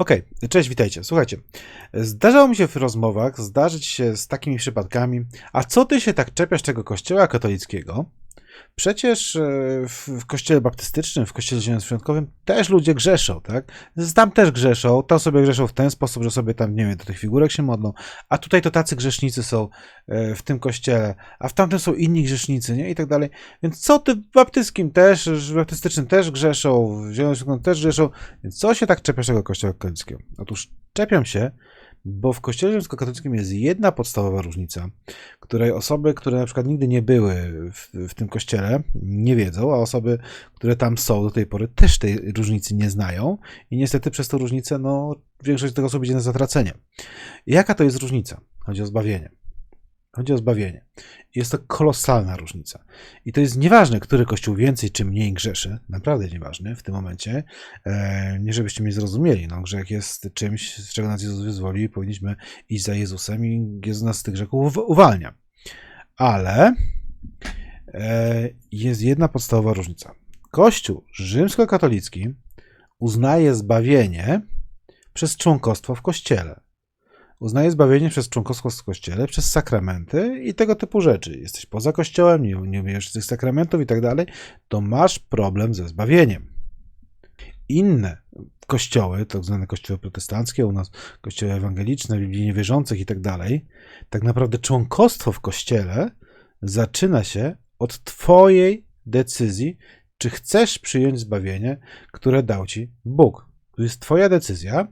Okej, cześć, witajcie. Słuchajcie, zdarzało mi się w rozmowach zdarzyć się z takimi przypadkami, a co ty się tak czepiasz tego kościoła katolickiego? Przecież e, w, kościele baptystycznym, w kościele zielonoświątkowym też ludzie grzeszą, tak? Tam też grzeszą, tam sobie grzeszą w ten sposób, że sobie tam, nie wiem, do tych figurek się modlą, a tutaj to tacy grzesznicy są e, w tym kościele, a w tamtym są inni grzesznicy, nie? I tak dalej. Więc co ty w baptystycznym też, w baptystycznym też grzeszą, w zielonoświątkowym też grzeszą, więc co się tak czepiasz tego kościoła katolickiego? Otóż czepiam się, bo w kościele rzymskokatolickim jest jedna podstawowa różnica, której osoby, które na przykład nigdy nie były w, w, tym kościele, nie wiedzą, a osoby, które tam są do tej pory, też tej różnicy nie znają i niestety przez tę różnicę, no, większość tych osób idzie na zatracenie. Jaka to jest różnica? Chodzi o zbawienie. Chodzi o zbawienie. Jest to kolosalna różnica. I to jest nieważne, który kościół więcej czy mniej grzeszy. Naprawdę nieważne w tym momencie. E, nie żebyście mnie zrozumieli. No, grzech jest czymś, z czego nas Jezus wyzwoli powinniśmy iść za Jezusem i Jezus nas z tych grzechów uwalnia. Ale e, jest jedna podstawowa różnica. Kościół rzymskokatolicki uznaje zbawienie przez członkostwo w kościele uznaje zbawienie przez członkostwo w kościele, przez sakramenty i tego typu rzeczy. Jesteś poza kościołem, nie, nie umiesz tych sakramentów i tak dalej, to masz problem ze zbawieniem. Inne kościoły, tak zwane kościoły protestanckie, u nas kościoły ewangeliczne, biblijnie wierzących i tak dalej, tak naprawdę członkostwo w kościele zaczyna się od twojej decyzji, czy chcesz przyjąć zbawienie, które dał ci Bóg. To jest twoja decyzja,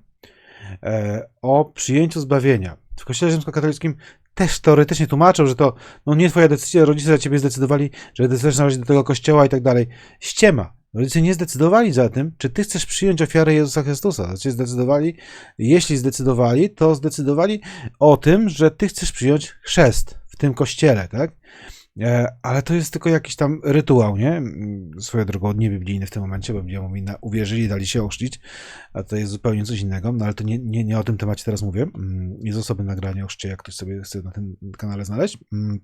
o przyjęciu zbawienia. W Kościele Rzymskokatolickim też teoretycznie tłumaczą, że to no nie twoja decyzja, rodzice za ciebie zdecydowali, że chcesz należeć do tego kościoła i tak dalej. Ściema. Rodzice nie zdecydowali za tym, czy ty chcesz przyjąć ofiarę Jezusa Chrystusa. Znaczy zdecydowali, jeśli zdecydowali, to zdecydowali o tym, że ty chcesz przyjąć chrzest w tym kościele, tak? E, ale to jest tylko jakiś tam rytuał, nie? Mm, swoją drogą niebiblijny w tym momencie, bo ludzie mówi, uwierzyli, dali się ochrzcić, a to jest zupełnie coś innego, no ale to nie, nie, nie o tym temacie teraz mówię. Mm, jest osoby nagranie o jak ktoś sobie chce na tym kanale znaleźć. Mm.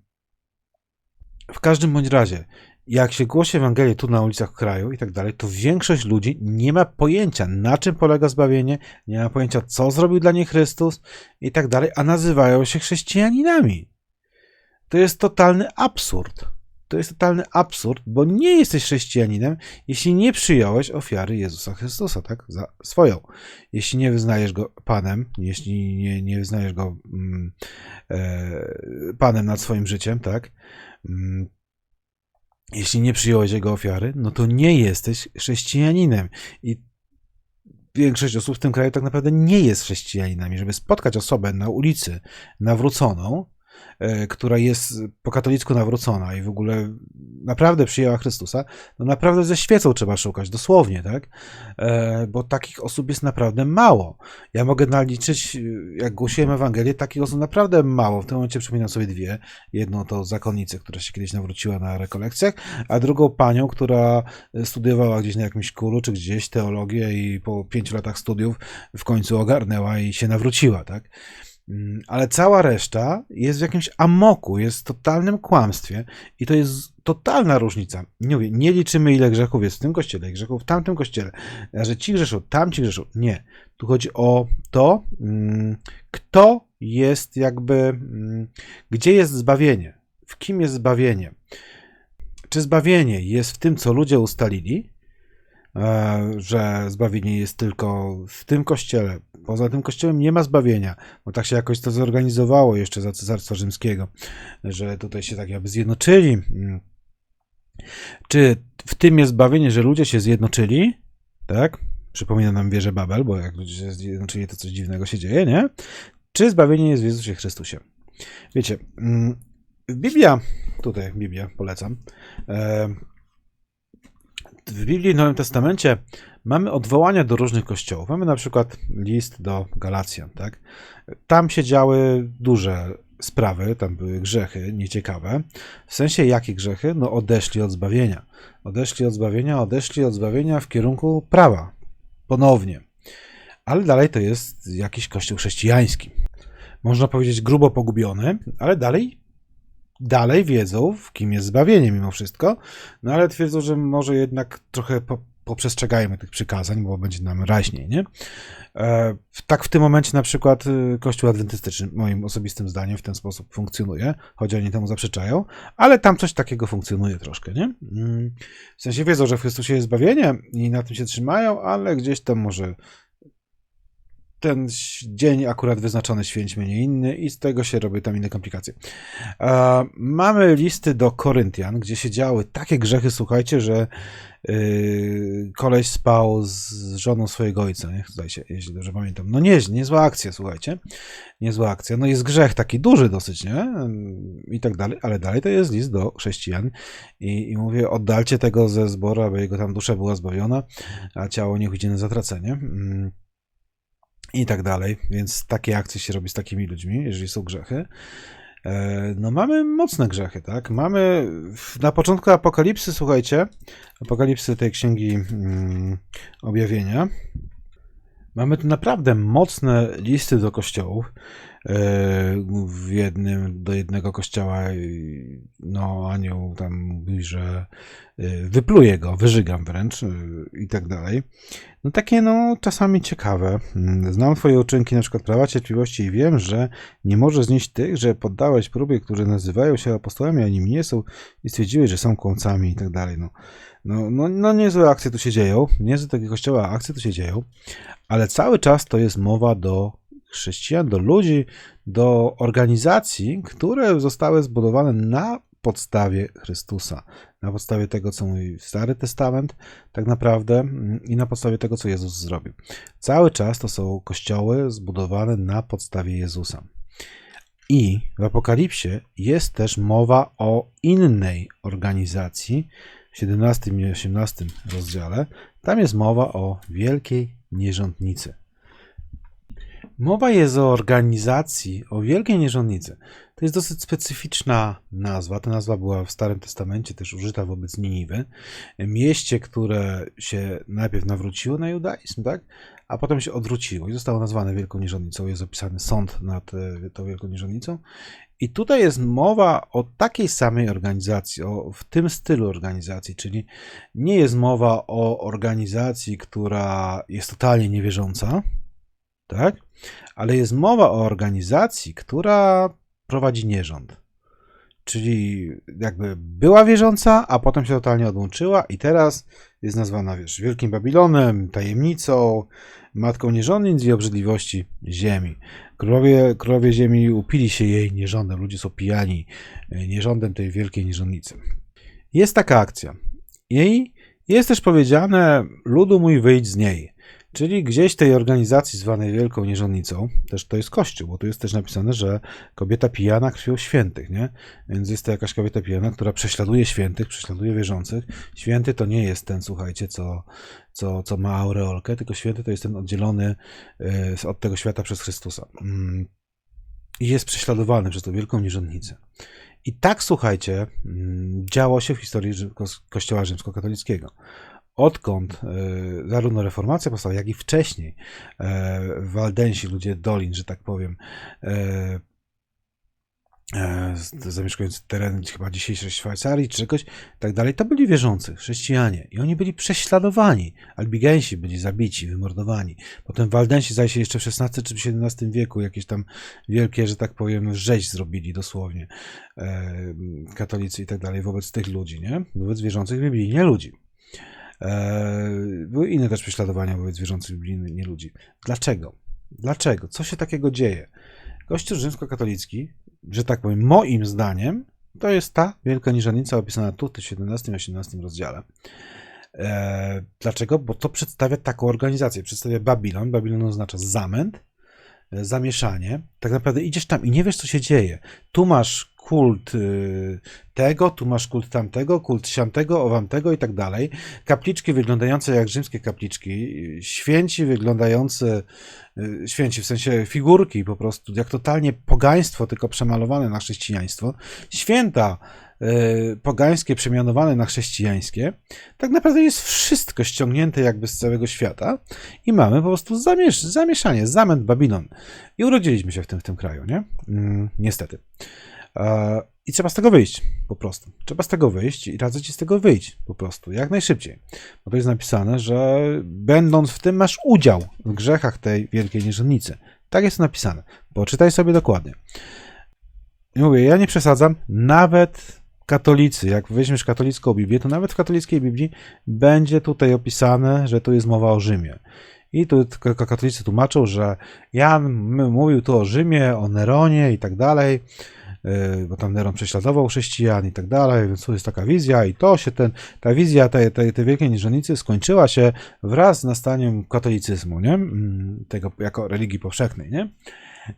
W każdym bądź razie, jak się głosi Ewangelię tu na ulicach kraju i tak dalej, to większość ludzi nie ma pojęcia, na czym polega zbawienie, nie ma pojęcia, co zrobił dla nich Chrystus i tak dalej, a nazywają się chrześcijaninami. To jest totalny absurd. To jest totalny absurd, bo nie jesteś chrześcijaninem, jeśli nie przyjąłeś ofiary Jezusa Chrystusa, tak? Za swoją. Jeśli nie wyznajesz go Panem, jeśli nie, nie wyznajesz go mm, e, Panem nad swoim życiem, tak? Mm, jeśli nie przyjąłeś jego ofiary, no to nie jesteś chrześcijaninem. I większość osób w tym kraju tak naprawdę nie jest chrześcijaninem. I żeby spotkać osobę na ulicy nawróconą, która jest po katolicku nawrócona i w ogóle naprawdę przyjęła Chrystusa, no naprawdę ze świecą trzeba szukać, dosłownie, tak? E, bo takich osób jest naprawdę mało. Ja mogę naliczyć, jak głosiłem Ewangelię, takich osób naprawdę mało. W tym momencie przypominam sobie dwie. Jedną to zakonnicę, która się kiedyś nawróciła na rekolekcjach, a drugą panią, która studiowała gdzieś na jakimś kulu, czy gdzieś teologię i po pięciu latach studiów w końcu ogarnęła i się nawróciła, tak? Mm, ale cała reszta jest w jakimś amoku, jest w totalnym kłamstwie i to jest totalna różnica. Nie mówię, nie liczymy ile grzechów jest w tym kościele, grzechów w tamtym kościele, że ci grzeszą, tamci grzeszą. Nie. Tu chodzi o to, mm, kto jest jakby, mm, gdzie jest zbawienie, w kim jest zbawienie. Czy zbawienie jest w tym, co ludzie ustalili, e, że zbawienie jest tylko w tym kościele, Poza tym kościołem nie ma zbawienia, bo tak się jakoś to zorganizowało jeszcze za Cesarstwa Rzymskiego, że tutaj się tak jakby zjednoczyli. Mm. Czy w tym jest zbawienie, że ludzie się zjednoczyli? Tak? Przypomina nam wieżę Babel, bo jak ludzie się zjednoczyli, to coś dziwnego się dzieje, nie? Czy zbawienie jest w Jezusie Chrystusie? Wiecie, mm, Biblia, tutaj Biblia polecam, e, w Biblii w Nowym Testamencie mamy odwołania do różnych kościołów. Mamy na przykład list do Galacjan, tak? Tam się działy duże sprawy, tam były grzechy nieciekawe. W sensie jakie grzechy? No odeszli od zbawienia. Odeszli od zbawienia, odeszli od zbawienia w kierunku prawa. Ponownie. Ale dalej to jest jakiś kościół chrześcijański. Można powiedzieć grubo pogubiony, ale dalej dalej wiedzą, w kim jest zbawienie mimo wszystko, no ale twierdzą, że może jednak trochę poprzestrzegajmy tych przykazań, bo będzie nam raźniej, nie? E, tak w tym momencie na przykład y, Kościół Adwentystyczny, moim osobistym zdaniem, w ten sposób funkcjonuje, choć oni temu zaprzeczają, ale tam coś takiego funkcjonuje troszkę, nie? Mm, w sensie wiedzą, że w Chrystusie jest zbawienie i na tym się trzymają, ale gdzieś tam może ten dzień akurat wyznaczony święćmy nie inny i z tego się robią tam inne komplikacje. E, mamy listy do Koryntian, gdzie się działy takie grzechy, słuchajcie, że yy, koleś spał z żoną swojego ojca, nie? Zdaje się, jeśli dobrze pamiętam. No nie, niezła akcja, słuchajcie. Niezła akcja. No jest grzech taki duży dosyć, nie? I tak dalej, ale dalej to jest list do chrześcijan i, i mówię, oddalcie tego ze zboru, aby jego tam dusza była zbawiona, a ciało nie idzie na zatracenie. Mm i tak dalej. Więc takie akcje się robi z takimi ludźmi, jeżeli są grzechy. E, no mamy mocne grzechy, tak? Mamy na początku Apokalipsy, słuchajcie, Apokalipsy tej księgi mm, objawienia. Mamy tu naprawdę mocne listy do kościołów. W jednym, do jednego kościoła no anioł tam mówi, że e, wypluje go, wyżygam wręcz e, i tak dalej. No takie no czasami ciekawe. Mm, znam twoje uczynki na przykład prawa cierpliwości i wiem, że nie może znieść tych, że poddałeś próbie, które nazywają się apostołami, a nimi nie są i stwierdziłeś, że są kłamcami i tak dalej. No, no, no, no niezłe akcje tu się dzieją, niezłe takie kościoła akcje tu się dzieją, ale cały czas to jest mowa do chrześcijan, do ludzi, do organizacji, które zostały zbudowane na podstawie Chrystusa, na podstawie tego, co mówi Stary Testament, tak naprawdę, mm, i na podstawie tego, co Jezus zrobił. Cały czas to są kościoły zbudowane na podstawie Jezusa. I w Apokalipsie jest też mowa o innej organizacji, w 17 i 18 rozdziale. Tam jest mowa o wielkiej nierządnicy. Mowa jest o organizacji, o wielkiej nierządnicy. To jest dosyć specyficzna nazwa. Ta nazwa była w Starym Testamencie też użyta wobec Niniwy. Mieście, które się najpierw nawróciło na judaizm, tak? a potem się odwróciło i zostało nazwane Wielką Nierządnicą. Jest opisany sąd nad e, tą Wielką Nierządnicą. I tutaj jest mowa o takiej samej organizacji, o, w tym stylu organizacji, czyli nie jest mowa o organizacji, która jest totalnie niewierząca, tak? Ale jest mowa o organizacji, która prowadzi nierząd. Czyli jakby była wierząca, a potem się totalnie odłączyła i teraz jest nazwana, wiesz, Wielkim Babilonem, tajemnicą, matką nierządnic i obrzydliwości ziemi. Królowie, królowie ziemi upili się jej nierządem, ludzie są pijani e, nierządem tej wielkiej nierządnicy. Jest taka akcja. Jej jest też powiedziane, ludu mój wyjdź z niej. Czyli gdzieś tej organizacji zwanej Wielką Nierządnicą, też to jest Kościół, bo tu jest też napisane, że kobieta pijana krwią świętych, nie? Więc jest to jakaś kobieta pijana, która prześladuje świętych, prześladuje wierzących. Święty to nie jest ten, słuchajcie, co, co, co ma aureolkę, tylko święty to jest ten oddzielony e, od tego świata przez Chrystusa. Mm. I jest prześladowany przez tą Wielką Nierządnicę. I tak, słuchajcie, mm, działo się w historii Kościoła rzymskokatolickiego odkąd e, zarówno reformacja powstała, jak i wcześniej e, Waldensi, ludzie dolin, że tak powiem, e, zamieszkujący teren chyba dzisiejszej Szwajcarii czy czegoś, tak dalej, to byli wierzący chrześcijanie i oni byli prześladowani. Albigensi byli zabici, wymordowani. Potem Waldensi, się, jeszcze w XVI czy XVII wieku jakieś tam wielkie, że tak powiem, rzeź zrobili dosłownie katolicy i tak dalej wobec tych ludzi, nie? Wobec wierzących byli nie ludzi. E, były inne też prześladowania wobec wierzących Biblii, nie ludzi. Dlaczego? Dlaczego? Co się takiego dzieje? Kościół rzymskokatolicki, że tak powiem, moim zdaniem, to jest ta wielka niżanica opisana tu w 17 i 18 rozdziale. E, dlaczego? Bo to przedstawia taką organizację. Przedstawia Babilon. Babilon oznacza zamęt, e, zamieszanie. Tak naprawdę idziesz tam i nie wiesz, co się dzieje. Tu masz kult y, tego, tu masz kult tamtego, kult siamtego, owamtego i tak dalej. Kapliczki wyglądające jak rzymskie kapliczki, święci wyglądające, y, święci w sensie figurki po prostu, jak totalnie pogaństwo, tylko przemalowane na chrześcijaństwo. Święta y, pogańskie przemianowane na chrześcijańskie, tak naprawdę jest wszystko ściągnięte jakby z całego świata i mamy po prostu zamiesz zamieszanie, zamęt Babilon. I urodziliśmy się w tym, w tym kraju, nie? Mm, niestety. E, I trzeba z tego wyjść, po prostu. Trzeba z tego wyjść i radzę ci z tego wyjść, po prostu, jak najszybciej. Bo to jest napisane, że będąc w tym masz udział w grzechach tej wielkiej nierządnicy. Tak jest napisane. Poczytaj sobie dokładnie. I mówię, ja nie przesadzam, nawet katolicy, jak weźmiesz katolicką Biblię, to nawet w katolickiej Biblii będzie tutaj opisane, że tu jest mowa o Rzymie. I tu katolicy tłumaczą, że Jan mówił tu o Rzymie, o Neronie i tak dalej, bo tam Neron prześladował chrześcijan i tak dalej, więc tu jest taka wizja i to się ten, ta wizja tej, tej, tej wielkiej niżonicy skończyła się wraz z nastaniem katolicyzmu, nie? Mm, tego jako religii powszechnej, nie?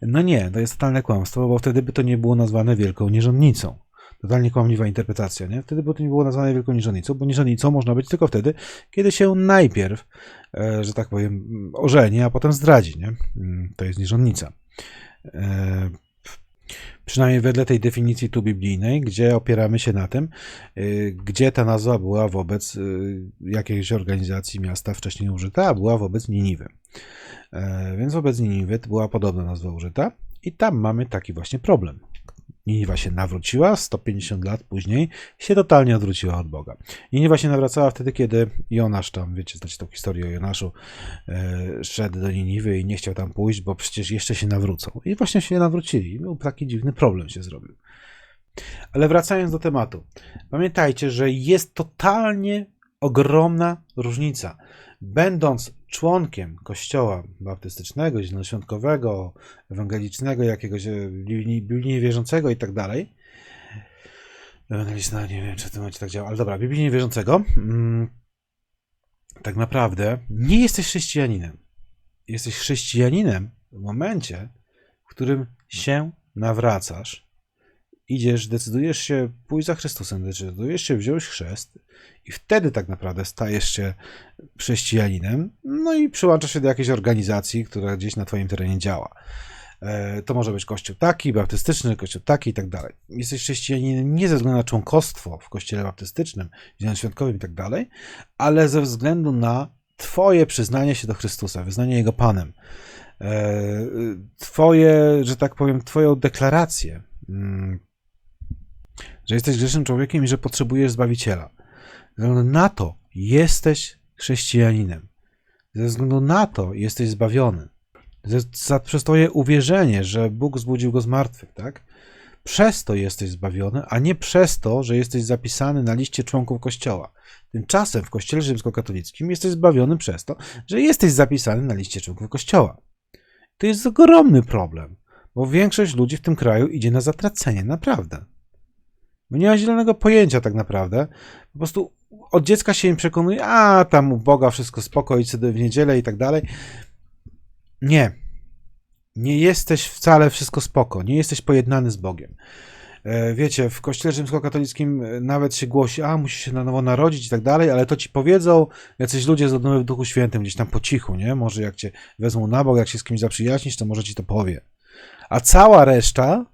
No nie, to jest totalne kłamstwo, bo wtedy by to nie było nazwane wielką nierządnicą. Totalnie kłamliwa interpretacja, nie? Wtedy by to nie było nazwane wielką nierządnicą, bo nierządnicą można być tylko wtedy, kiedy się najpierw, e, że tak powiem, ożeni, a potem zdradzi, nie? Mm, to jest nierządnica. E, przynajmniej wedle tej definicji tu biblijnej, gdzie opieramy się na tym, e, gdzie ta nazwa była wobec jakiejś organizacji miasta wcześniej użyta, a była wobec Niniwy. Więc wobec Niniwy była podobna nazwa użyta i tam mamy taki właśnie problem. Niniwa się nawróciła, 150 lat później się totalnie odwróciła od Boga. Niniwa się nawracała wtedy, kiedy Jonasz tam, wiecie, znacie tą historię o Jonaszu, e, szedł do Niniwy i nie chciał tam pójść, bo przecież jeszcze się nawrócą. I właśnie się nawrócili. Był taki dziwny problem się zrobił. Ale wracając do tematu. Pamiętajcie, że jest totalnie ogromna różnica. Będąc członkiem kościoła baptystycznego, zielonoświątkowego, ewangelicznego, jakiegoś e, biblijnie wierzącego i tak dalej, ewangeliczna, nie wiem, czy w tym momencie tak działa, ale dobra, biblijnie wierzącego, mm, tak naprawdę nie jesteś chrześcijaninem. Jesteś chrześcijaninem w momencie, w którym się nawracasz, idziesz, decydujesz się pójść za Chrystusem, decydujesz się wziąć chrzest i wtedy tak naprawdę stajesz się chrześcijaninem, no i przyłączasz się do jakiejś organizacji, która gdzieś na twoim terenie działa. E, to może być kościół taki, baptystyczny, kościół taki i tak dalej. Jesteś chrześcijaninem nie ze względu na członkostwo w kościele baptystycznym, zielonoświątkowym i tak dalej, ale ze względu na twoje przyznanie się do Chrystusa, wyznanie Jego Panem. E, twoje, że tak powiem, twoją deklarację, mm, że jesteś grzesznym człowiekiem i że potrzebujesz Zbawiciela. Ze względu na to jesteś chrześcijaninem. Ze względu na to jesteś zbawiony. Za, przez twoje uwierzenie, że Bóg zbudził go z martwych, tak? Przez to jesteś zbawiony, a nie przez to, że jesteś zapisany na liście członków Kościoła. Tymczasem w Kościele Rzymskokatolickim jesteś zbawiony przez to, że jesteś zapisany na liście członków Kościoła. To jest ogromny problem, bo większość ludzi w tym kraju idzie na zatracenie, naprawdę. Bo nie ma zielonego pojęcia tak naprawdę. Po prostu od dziecka się im przekonuje, a tam u Boga wszystko spoko, idź sobie w niedzielę i tak dalej. Nie. Nie jesteś wcale wszystko spoko. Nie jesteś pojednany z Bogiem. E, wiecie, w kościele rzymskokatolickim e, nawet się głosi, a musisz się na nowo narodzić i tak dalej, ale to ci powiedzą jacyś ludzie z w Duchu Świętym, gdzieś tam po cichu, nie? Może jak cię wezmą na bok, jak się z kimś zaprzyjaźnisz, to może ci to powie. A cała reszta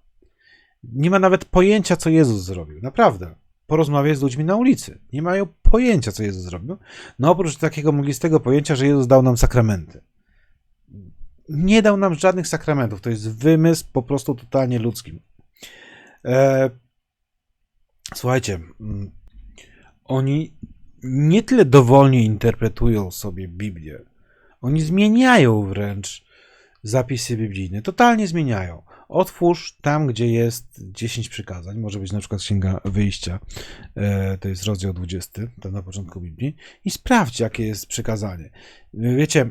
nie ma nawet pojęcia, co Jezus zrobił. Naprawdę. Porozmawiaj z ludźmi na ulicy. Nie mają pojęcia, co Jezus zrobił. No oprócz takiego mglistego pojęcia, że Jezus dał nam sakramenty. Nie dał nam żadnych sakramentów. To jest wymysł po prostu totalnie ludzkim. E... Słuchajcie, mm, oni nie tyle dowolnie interpretują sobie Biblię, oni zmieniają wręcz zapisy biblijne. Totalnie zmieniają. Otwórz tam, gdzie jest 10 przykazań, może być na przykład Księga Wyjścia, e, to jest rozdział 20, tam na początku Biblii, i sprawdź, jakie jest przykazanie. Wiecie,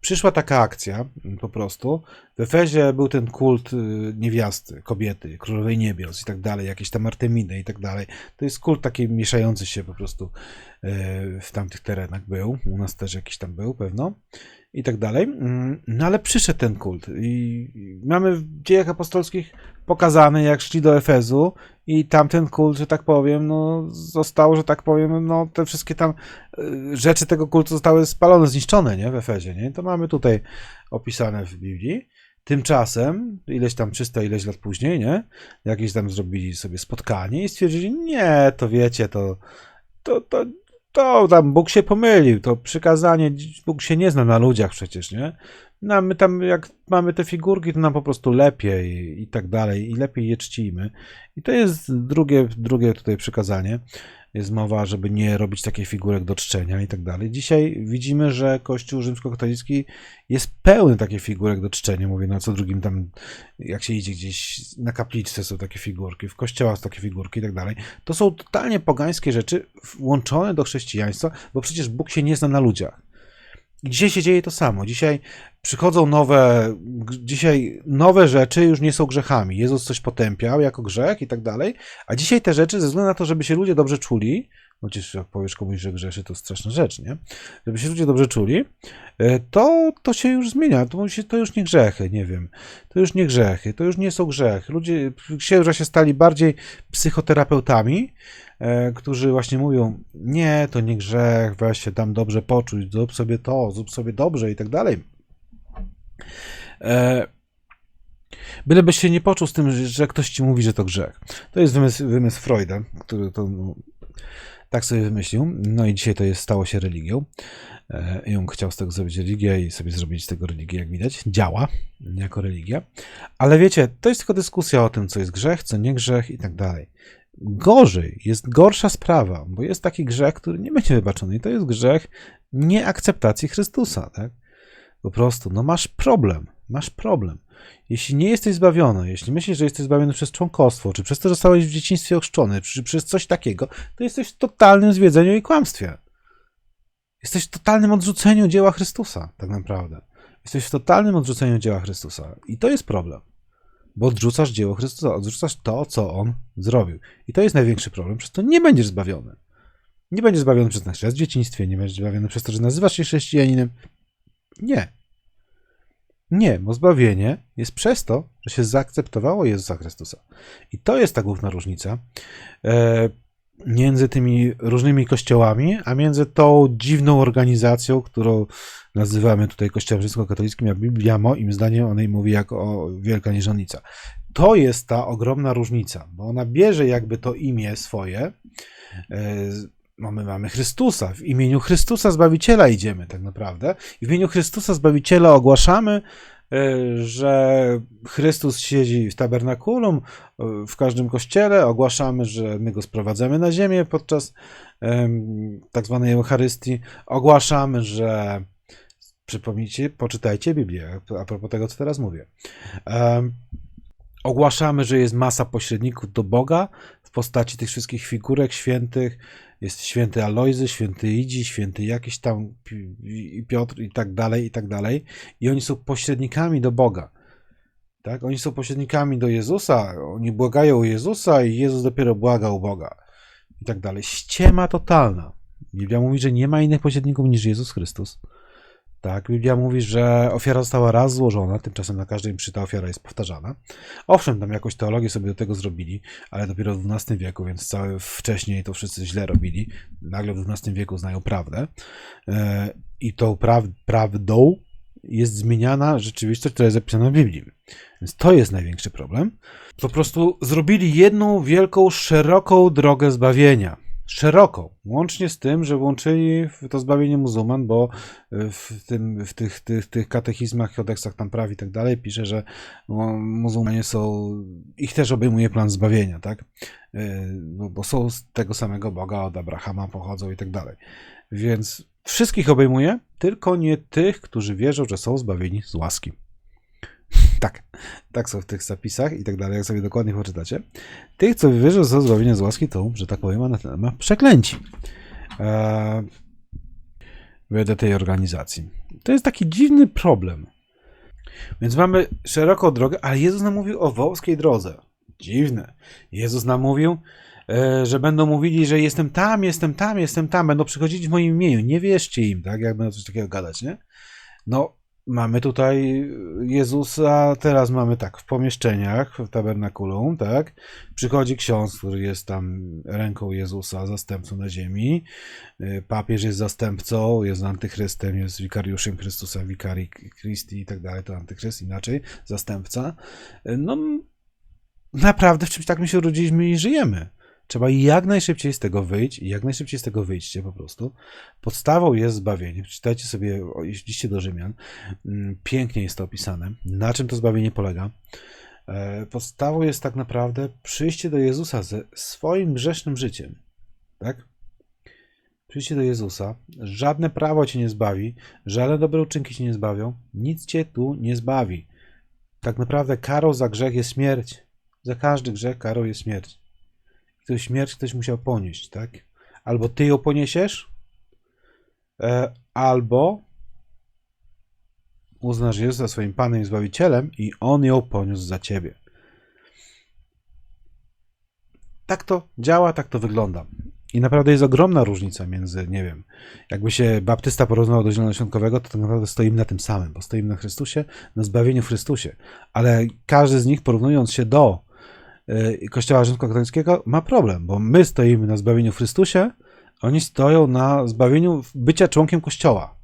przyszła taka akcja po prostu. W Efezie był ten kult y, niewiasty, kobiety, królowej niebios i tak dalej, jakieś tam Artemidy i tak dalej. To jest kult taki mieszający się po prostu e, w tamtych terenach był. U nas też jakiś tam był, pewno i tak dalej. Mm, no ale przyszedł ten kult i mamy w dziejach apostolskich pokazane, jak szli do Efezu i tamten kult, że tak powiem, no został, że tak powiem, no te wszystkie tam y, rzeczy tego kultu zostały spalone, zniszczone, nie, w Efezie, nie? To mamy tutaj opisane w Biblii. Tymczasem, ileś tam 300, ileś lat później, nie? Jakieś tam zrobili sobie spotkanie i stwierdzili, nie, to wiecie, to, to, to to tam Bóg się pomylił, to przykazanie, Bóg się nie zna na ludziach przecież, nie? No, my tam, jak mamy te figurki, to nam po prostu lepiej i tak dalej, i lepiej je czcimy. I to jest drugie, drugie tutaj przykazanie. Jest mowa, żeby nie robić takich figurek do czczenia i tak dalej. Dzisiaj widzimy, że Kościół rzymskokatolicki jest pełny takich figurek do czczenia. Mówię, na co drugim tam, jak się idzie gdzieś na kapliczce są takie figurki, w kościołach są takie figurki i tak dalej. To są totalnie pogańskie rzeczy włączone do chrześcijaństwa, bo przecież Bóg się nie zna na ludziach. Dzisiaj się dzieje to samo. Dzisiaj przychodzą nowe, dzisiaj nowe rzeczy już nie są grzechami. Jezus coś potępiał jako grzech i tak dalej, a dzisiaj te rzeczy, ze względu na to, żeby się ludzie dobrze czuli, chociaż jak powiesz komuś, że grzeszy, to straszna rzecz, nie? Żeby się ludzie dobrze czuli, e, to, to się już zmienia. To, się, to już nie grzechy, nie wiem. To już nie grzechy, to już nie są grzechy. Ludzie, księża się stali bardziej psychoterapeutami, którzy właśnie mówią, nie, to nie grzech, weź się tam dobrze poczuć, zrób sobie to, zrób sobie dobrze i tak dalej. E, bylebyś się nie poczuł z tym, że ktoś ci mówi, że to grzech. To jest wymysł, wymysł Freuda, który to no, tak sobie wymyślił. No i dzisiaj to jest, stało się religią. E, Jung chciał z tego zrobić religię i sobie zrobić z tego religię, jak widać. Działa jako religia. Ale wiecie, to jest tylko dyskusja o tym, co jest grzech, co nie grzech i tak dalej. Gorzej, jest gorsza sprawa, bo jest taki grzech, który nie będzie wybaczony i to jest grzech nieakceptacji Chrystusa, tak? Po prostu, no masz problem, masz problem. Jeśli nie jesteś zbawiony, jeśli myślisz, że jesteś zbawiony przez członkostwo, czy przez to, że zostałeś w dzieciństwie ochrzczony, czy przez coś takiego, to jesteś w totalnym zwiedzeniu i kłamstwie. Jesteś w totalnym odrzuceniu dzieła Chrystusa, tak naprawdę. Jesteś w totalnym odrzuceniu dzieła Chrystusa. I to jest problem bo odrzucasz dzieło Chrystusa, odrzucasz to, co On zrobił. I to jest największy problem, przez to nie będziesz zbawiony. Nie będziesz zbawiony przez nasz w dzieciństwie, nie będziesz zbawiony przez to, że nazywasz się chrześcijaninem. Nie. Nie, bo zbawienie jest przez to, że się zaakceptowało Jezusa Chrystusa. I to jest ta główna różnica. E, między tymi różnymi kościołami, a między tą dziwną organizacją, którą nazywamy tutaj kościołem rzymskokatolickim, a Biblia moim zdaniem o niej mówi jako wielka nierządnica. To jest ta ogromna różnica, bo ona bierze jakby to imię swoje, mamy, mamy Chrystusa, w imieniu Chrystusa Zbawiciela idziemy tak naprawdę. W imieniu Chrystusa Zbawiciela ogłaszamy, E, że Chrystus siedzi w tabernakulum, e, w każdym kościele, ogłaszamy, że my go sprowadzamy na ziemię podczas tak zwanej Eucharystii, ogłaszamy, że przypomnijcie, poczytajcie Biblię, a propos tego, co teraz mówię. Ogłaszamy, że jest masa pośredników do Boga w postaci tych wszystkich figurek świętych, jest święty Alojzy, święty Idzi, święty jakiś tam Piotr i tak dalej, i tak dalej. I oni są pośrednikami do Boga. Tak? Oni są pośrednikami do Jezusa, oni błagają u Jezusa i Jezus dopiero błaga u Boga. I tak dalej. Ściema totalna. Biblia mówi, że nie ma innych pośredników niż Jezus Chrystus. Tak, Biblia mówi, że ofiara została raz złożona, tymczasem na każdej mszy ta ofiara jest powtarzana. Owszem, tam jakąś teologię sobie do tego zrobili, ale dopiero w XII wieku, więc całe wcześniej to wszyscy źle robili. Nagle w XII wieku znają prawdę. E, I tą praw prawdą jest zmieniana rzeczywistość, która jest zapisana w Biblii. Więc to jest największy problem. Po prostu zrobili jedną wielką, szeroką drogę zbawienia szeroko, łącznie z tym, że włączyli to zbawienie muzułman, bo w, tym, w tych, tych, tych katechizmach, kodeksach tam praw i tak dalej pisze, że muzułmanie są, ich też obejmuje plan zbawienia, tak? E, bo, bo są z tego samego Boga, od Abrahama pochodzą i tak dalej. Więc wszystkich obejmuje, tylko nie tych, którzy wierzą, że są zbawieni z łaski. Tak, tak są w tych zapisach i tak dalej, jak sobie dokładnie poczytacie. Tych, co wierzą, że są zbawienia z łaski, to, że tak powiem, ma przeklęci. Eee, wedle tej organizacji. To jest taki dziwny problem. Więc mamy szeroką drogę, ale Jezus nam mówił o wąskiej drodze. Dziwne. Jezus nam mówił, e, że będą mówili, że jestem tam, jestem tam, jestem tam, będą przychodzić w moim imieniu. Nie wierzcie im, tak? Jak będą coś takiego gadać, nie? No, Mamy tutaj Jezusa, teraz mamy tak, w pomieszczeniach, w tabernakulum, tak? Przychodzi ksiądz, który jest tam ręką Jezusa, zastępcą na ziemi. Y, papież jest zastępcą, jest antychrystem, jest wikariuszem Chrystusa, wikari Christi i tak dalej, to antychryst, inaczej, zastępca. Y, no, naprawdę w czymś takim się urodziliśmy i żyjemy. Trzeba jak najszybciej z tego wyjść i jak najszybciej z tego wyjście po prostu. Podstawą jest zbawienie. Przeczytajcie sobie, jeśli do Rzymian, mm, pięknie jest to opisane, na czym to zbawienie polega. E, Podstawą jest tak naprawdę przyjście do Jezusa ze swoim grzesznym życiem. Tak? Przyjście do Jezusa. Żadne prawo cię nie zbawi, żadne dobre uczynki cię nie zbawią, nic cię tu nie zbawi. Tak naprawdę karą za grzech jest śmierć. Za każdy grzech karą jest śmierć. Tę śmierć ktoś musiał ponieść, tak? Albo ty ją poniesiesz, e, albo uznasz Jezusa swoim Panem i Zbawicielem i On ją poniósł za ciebie. Tak to działa, tak to wygląda. I naprawdę jest ogromna różnica między, nie wiem, jakby się baptysta porozmawiał do zielonoświątkowego, to tak naprawdę stoimy na tym samym, bo stoimy na Chrystusie, na zbawieniu w Chrystusie. Ale każdy z nich, porównując się do Kościoła rzymskokatolickiego, ma problem, bo my stoimy na zbawieniu w Chrystusie, oni stoją na zbawieniu bycia członkiem Kościoła.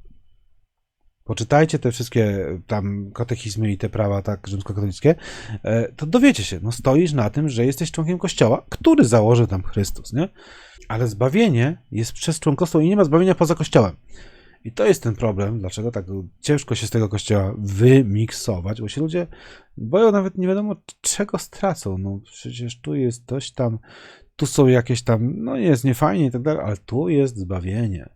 Poczytajcie te wszystkie tam katechizmy i te prawa tak rzymskokatolickie, e, to dowiecie się, no stoisz na tym, że jesteś członkiem Kościoła, który założył tam Chrystus, nie? Ale zbawienie jest przez członkostwo i nie ma zbawienia poza Kościołem. I to jest ten problem, dlaczego tak ciężko się z tego kościoła wymiksować, bo się ludzie boją nawet nie wiadomo czego stracą. No przecież tu jest coś tam, tu są jakieś tam, no jest niefajnie i tak dalej, ale tu jest zbawienie.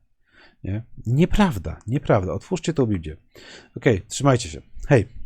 Nie? Nieprawda, nieprawda. Otwórzcie to Biblię. Okej, trzymajcie się. Hej.